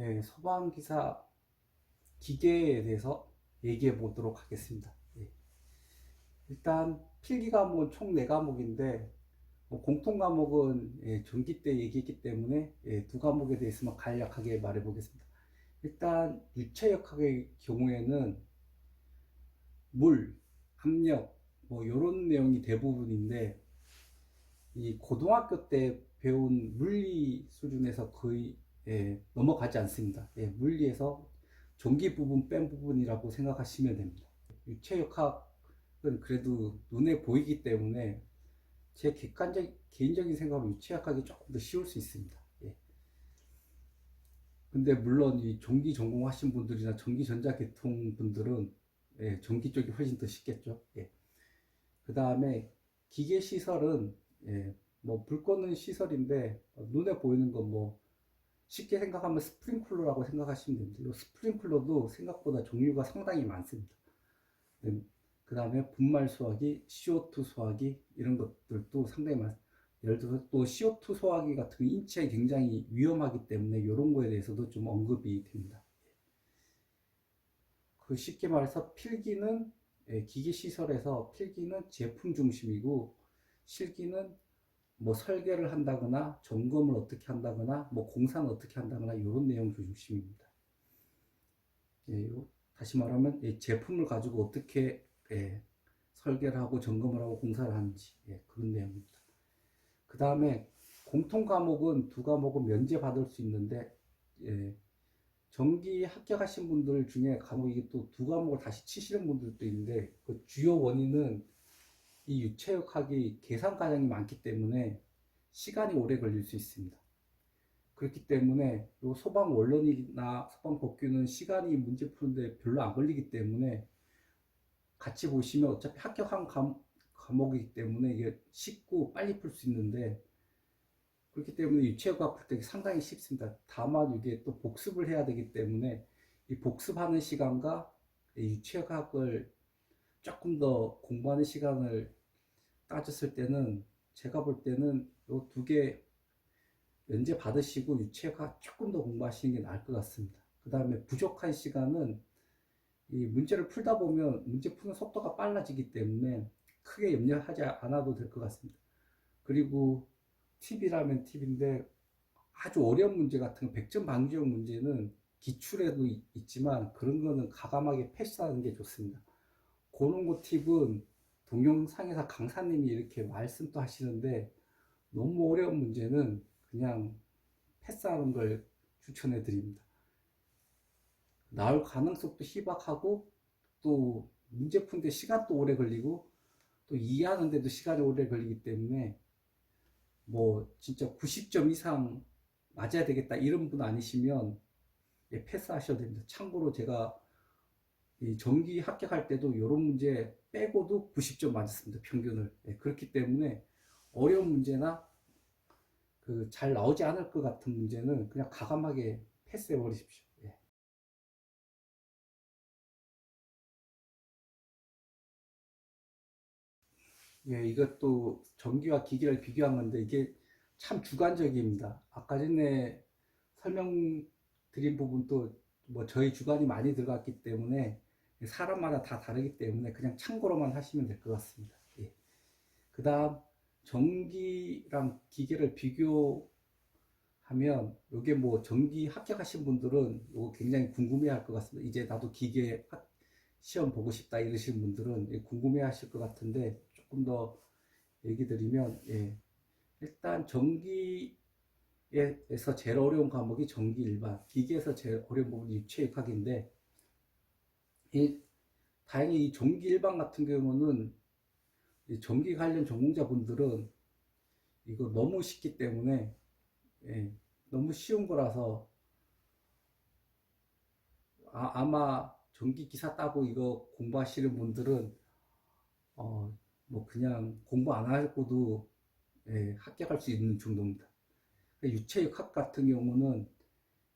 예, 소방기사 기계에 대해서 얘기해 보도록 하겠습니다. 예. 일단 필기 과목은 총 4과목인데 뭐 공통 과목은 예, 전기 때 얘기했기 때문에 예, 두 과목에 대해서만 간략하게 말해 보겠습니다. 일단 유체역학의 경우에는 물, 압력 뭐 이런 내용이 대부분인데 이 고등학교 때 배운 물리 수준에서 거의 예, 넘어가지 않습니다. 예, 물리에서 전기 부분 뺀 부분이라고 생각하시면 됩니다. 유체역학은 그래도 눈에 보이기 때문에 제 객관적 개인적인 생각으로 유체역학이 조금 더 쉬울 수 있습니다. 예. 근데 물론 이 전기 전공하신 분들이나 전기 전자 계통 분들은 예, 전기 쪽이 훨씬 더 쉽겠죠. 예. 그 다음에 기계 시설은 예, 뭐불 꺼는 시설인데 어, 눈에 보이는 건뭐 쉽게 생각하면 스프링클러라고 생각하시면 됩니다. 이 스프링클러도 생각보다 종류가 상당히 많습니다. 그 다음에 분말 소화기, CO2 소화기 이런 것들도 상당히 많. 예를 들어서 또 CO2 소화기 같은 게 인체에 굉장히 위험하기 때문에 이런 거에 대해서도 좀 언급이 됩니다. 그 쉽게 말해서 필기는 예, 기기 시설에서 필기는 제품 중심이고 실기는 뭐 설계를 한다거나 점검을 어떻게 한다거나 뭐 공사는 어떻게 한다거나 이런 내용 중심입니다. 예, 요- 다시 말하면 예, 제품을 가지고 어떻게 예, 설계를 하고 점검을 하고 공사를 하는지 예, 그런 내용입니다. 그 다음에 공통 과목은 두 과목은 면제 받을 수 있는데 예, 전기 합격하신 분들 중에 과목이 또 두 과목을 다시 치시는 분들도 있는데 그 주요 원인은 이 유체역학이 계산 과정이 많기 때문에 시간이 오래 걸릴 수 있습니다. 그렇기 때문에 요 소방 원론이나 소방 법규는 시간이 문제 푸는데 별로 안 걸리기 때문에 같이 보시면 어차피 합격한 과, 과목이기 때문에 이게 쉽고 빨리 풀 수 있는데 그렇기 때문에 유체역학 풀 때 상당히 쉽습니다. 다만 이게 또 복습을 해야 되기 때문에 이 복습하는 시간과 이 유체역학을 조금 더 공부하는 시간을 따졌을 때는 제가 볼 때는 이 두 개 면제 받으시고 유체역학 조금 더 공부하시는 게 나을 것 같습니다. 그 다음에 부족한 시간은 이 문제를 풀다 보면 문제 푸는 속도가 빨라지기 때문에 크게 염려하지 않아도 될 것 같습니다. 그리고 팁이라면 팁인데 아주 어려운 문제 같은 100점 방지형 문제는 기출에도 있- 있지만 그런 거는 가감하게 패스하는 게 좋습니다. 거 팁은 동영상에서 강사님이 이렇게 말씀도 하시는데 너무 어려운 문제는 그냥 패스하는 걸 추천해 드립니다. 나올 가능성도 희박하고 또 문제 푸는데 시간도 오래 걸리고 또 이해하는데도 시간이 오래 걸리기 때문에 뭐 진짜 90점 이상 맞아야 되겠다 이런 분 아니시면 예, 패스하셔도 됩니다. 참고로 제가 이 전기 합격할 때도 이런 문제 빼고도 90점 맞았습니다. 평균을. 예, 그렇기 때문에 어려운 문제나 그 잘 나오지 않을 것 같은 문제는 그냥 가감하게 패스해 버리십시오. 예. 예, 이것도 전기와 기계를 비교한 건데 이게 참 주관적입니다. 아까 전에 설명드린 부분도 뭐 저희 주관이 많이 들어갔기 때문에 사람마다 다 다르기 때문에 그냥 참고로만 하시면 될 것 같습니다. 예. 그 다음 전기랑 기계를 비교하면 이게 뭐 전기 합격하신 분들은 이거 굉장히 궁금해 할 것 같습니다. 이제 나도 기계 합- 시험 보고 싶다 이러신 분들은 궁금해 하실 것 같은데 조금 더 얘기 드리면 예. 일단 전기에서 제일 어려운 과목이 전기 일반, 기계에서 제일 어려운 부분이 유체역학인데 이 다행히 이 전기 일반 같은 경우는 이 전기 관련 전공자분들은 이거 너무 쉽기 때문에 예, 너무 쉬운 거라서 아, 마 전기 기사 따고 이거 공부하시는 분들은 어, 뭐 그냥 공부 안 하고도 예, 합격할 수 있는 정도입니다. 유체역학 같은 경우는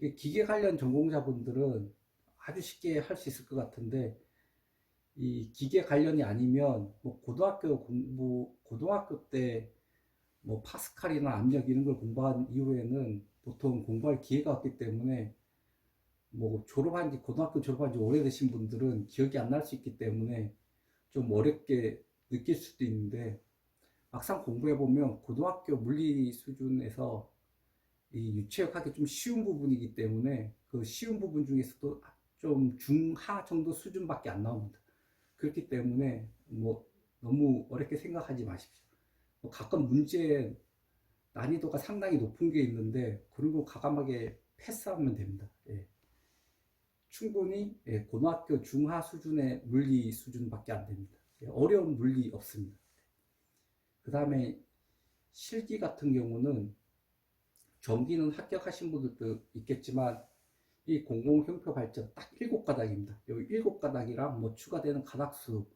이 기계 관련 전공자분들은 아주 쉽게 할 수 있을 것 같은데 이 기계 관련이 아니면 뭐 고등학교 공부 고등학교 때 뭐 파스칼이나 압력 이런 걸 공부한 이후에는 보통 공부할 기회가 없기 때문에 뭐 졸업한 지 고등학교 졸업한 지 오래되신 분들은 기억이 안 날 수 있기 때문에 좀 어렵게 느낄 수도 있는데 막상 공부해 보면 고등학교 물리 수준에서 이 유체역 하기 좀 쉬운 부분이기 때문에 그 쉬운 부분 중에서도 좀 중하 정도 수준밖에 안 나옵니다. 그렇기 때문에 뭐 너무 어렵게 생각하지 마십시오. 뭐 가끔 문제 난이도가 상당히 높은 게 있는데 그런 거 가감하게 패스하면 됩니다. 예. 충분히 예, 고등학교 중하 수준의 물리 수준밖에 안 됩니다. 예, 어려운 물리 없습니다. 그 다음에 실기 같은 경우는 전기는 합격하신 분들도 있겠지만 이 공공 형표 발전 딱 일곱 가닥입니다. 여기 일곱 가닥이랑 뭐 추가되는 가닥수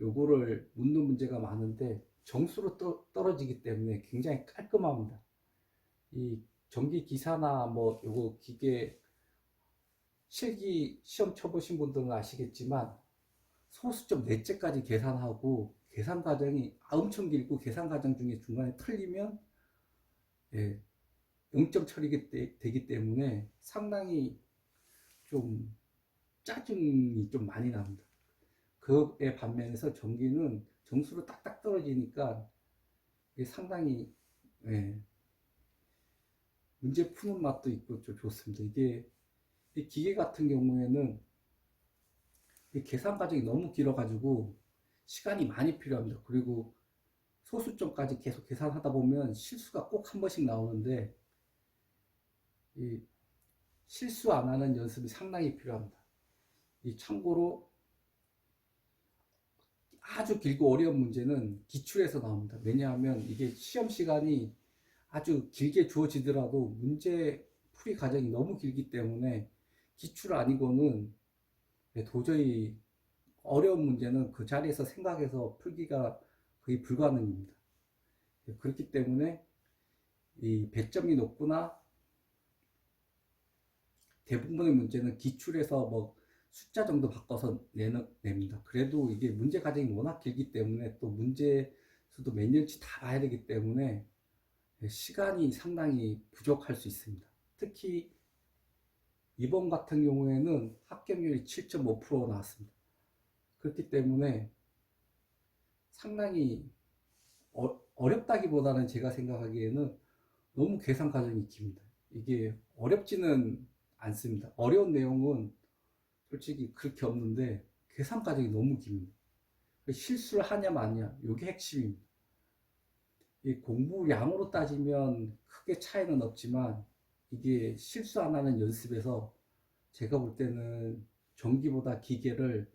요거를 묻는 문제가 많은데 점수로 떠, 떨어지기 때문에 굉장히 깔끔합니다. 이 전기 기사나 뭐 요거 기계 실기 시험 쳐보신 분들은 아시겠지만 소수점 넷째까지 계산하고 계산 과정이 엄청 길고 계산 과정 중에 중간에 틀리면 예, 0점 처리가 되- 되기 때문에 상당히 좀 짜증이 좀 많이 납니다. 그에 반면에서 전기는 점수로 딱딱 떨어지니까 상당히 예, 문제 푸는 맛도 있고 좀 좋습니다. 이게 이 기계 같은 경우에는 이 계산 과정이 너무 길어가지고 시간이 많이 필요합니다. 그리고 소수점까지 계속 계산하다 보면 실수가 꼭 한 번씩 나오는데 이 실수 안 하는 연습이 상당히 필요합니다. 이 참고로 아주 길고 어려운 문제는 기출에서 나옵니다. 왜냐하면 이게 시험 시간이 아주 길게 주어지더라도 문제 풀이 과정이 너무 길기 때문에 기출 아니고는 네, 도저히 어려운 문제는 그 자리에서 생각해서 풀기가 거의 불가능입니다. 네, 그렇기 때문에 이 배점이 높거나 대부분의 문제는 기출에서 뭐 숫자 정도 바꿔서 내는, 냅니다. 그래도 이게 문제 과정이 워낙 길기 때문에 또 문제 수도 몇 년치 다 봐야 되기 때문에 시간이 상당히 부족할 수 있습니다. 특히 이번 같은 경우에는 합격률이 7.5% 나왔습니다. 그렇기 때문에 상당히 어, 어렵다기보다는 제가 생각하기에는 너무 계산 과정이 깁니다. 이게 어렵지는 않습니다. 어려운 내용은 솔직히 그렇게 없는데 계산 과정이 너무 깁니다. 실수를 하냐 마냐 이게 핵심입니다. 이 공부량으로 따지면 크게 차이는 없지만 이게 실수 안 하는 연습에서 제가 볼 때는 전기보다 기계를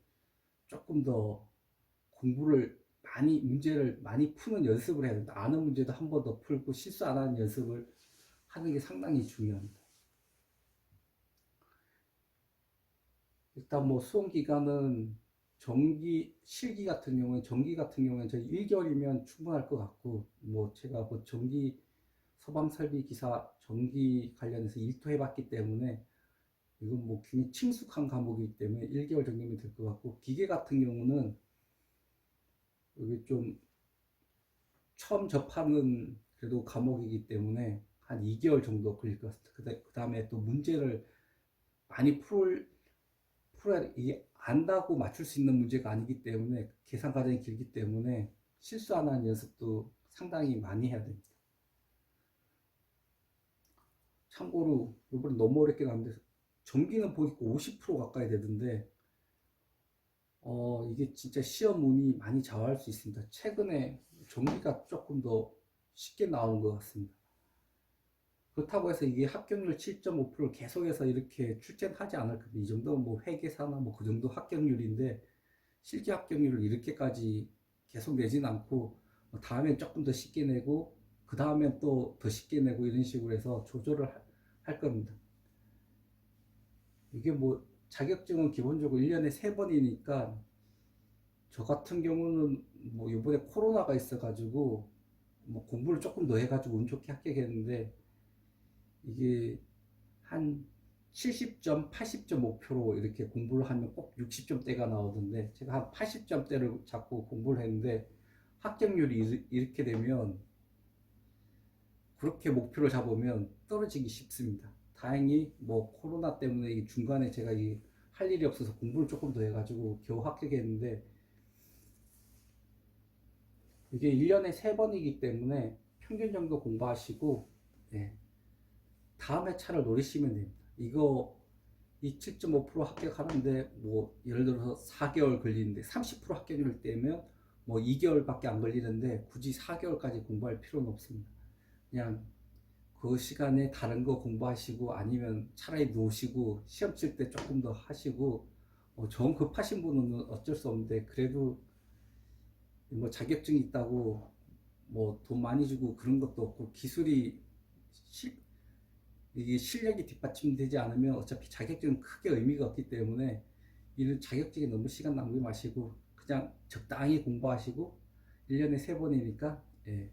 조금 더 공부를 많이 문제를 많이 푸는 연습을 해야 된다. 아는 문제도 한 번 더 풀고 실수 안 하는 연습을 하는 게 상당히 중요합니다. 일단 뭐 수험 기간은 전기 실기 같은 경우는 전기 같은 경우는 저희 1개월이면 충분할 것 같고 뭐 제가 뭐 전기 서방 설비 기사 전기 관련해서 일도 해봤기 때문에 이건 뭐 굉장히 친숙한 과목이기 때문에 1개월 정도면 될 것 같고 기계 같은 경우는 이게 좀 처음 접하는 그래도 과목이기 때문에 한 2개월 정도 걸릴 것 같습니다. 그 다음에 또 문제를 많이 풀, 풀어야, 이게 안다고 맞출 수 있는 문제가 아니기 때문에 계산 과정이 길기 때문에 실수 안 하는 연습도 상당히 많이 해야 됩니다. 참고로 이번에 너무 어렵게 나왔는데 전기는 보니까 50% 가까이 되던데 어 이게 진짜 시험 운이 많이 좌우할 수 있습니다. 최근에 전기가 조금 더 쉽게 나오는 것 같습니다. 그렇다고 해서 이게 합격률 7.5%를 계속해서 이렇게 출제하지 않을 겁니다. 이 정도면 뭐 회계사나 뭐 그 정도 합격률인데 실기 합격률을 이렇게까지 계속 내진 않고 뭐 다음엔 조금 더 쉽게 내고 그 다음엔 또 더 쉽게 내고 이런 식으로 해서 조절을 할, 할 겁니다. 이게 뭐 자격증은 기본적으로 1년에 3번이니까 저 같은 경우는 뭐 이번에 코로나가 있어가지고 뭐 공부를 조금 더 해가지고 운 좋게 합격했는데 이게 한 70점, 80점 목표로 이렇게 공부를 하면 꼭 60점대가 나오던데 제가 한 80점대를 잡고 공부를 했는데 합격률이 이- 이렇게 되면 그렇게 목표를 잡으면 떨어지기 쉽습니다. 다행히 뭐 코로나 때문에 이 중간에 제가 이 할 일이 없어서 공부를 조금 더 해가지고 겨우 합격했는데 이게 1년에 3번이기 때문에 평균 정도 공부하시고 예, 다음 회차를 노리시면 됩니다. 이거 이 7.5% 합격하는데 뭐 예를 들어서 4개월 걸리는데 30% 합격률 때면 뭐 2개월밖에 안 걸리는데 굳이 4개월까지 공부할 필요는 없습니다. 그냥 그 시간에 다른 거 공부하시고 아니면 차라리 노시고 시험 칠 때 조금 더 하시고 어, 정 급하신 분은 어쩔 수 없는데 그래도 뭐 자격증이 있다고 뭐 돈 많이 주고 그런 것도 없고 기술이 실, 이게 실력이 뒷받침되지 않으면 어차피 자격증은 크게 의미가 없기 때문에 이런 자격증에 너무 시간 낭비 마시고 그냥 적당히 공부하시고 1년에 3번이니까 예,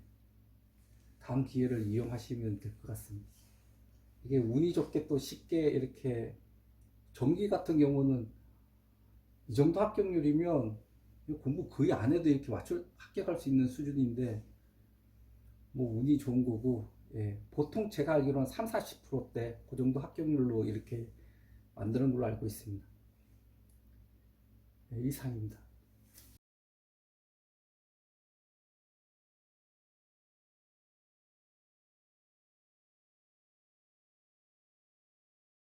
다음 기회를 이용하시면 될 것 같습니다. 이게 운이 좋게 또 쉽게 이렇게 전기 같은 경우는 이 정도 합격률이면 공부 거의 안 해도 이렇게 맞출 합격할 수 있는 수준인데 뭐 운이 좋은 거고 예, 보통 제가 알기로는 3, 40%대 그 정도 합격률로 이렇게 만드는 걸로 알고 있습니다. 예, 이상입니다.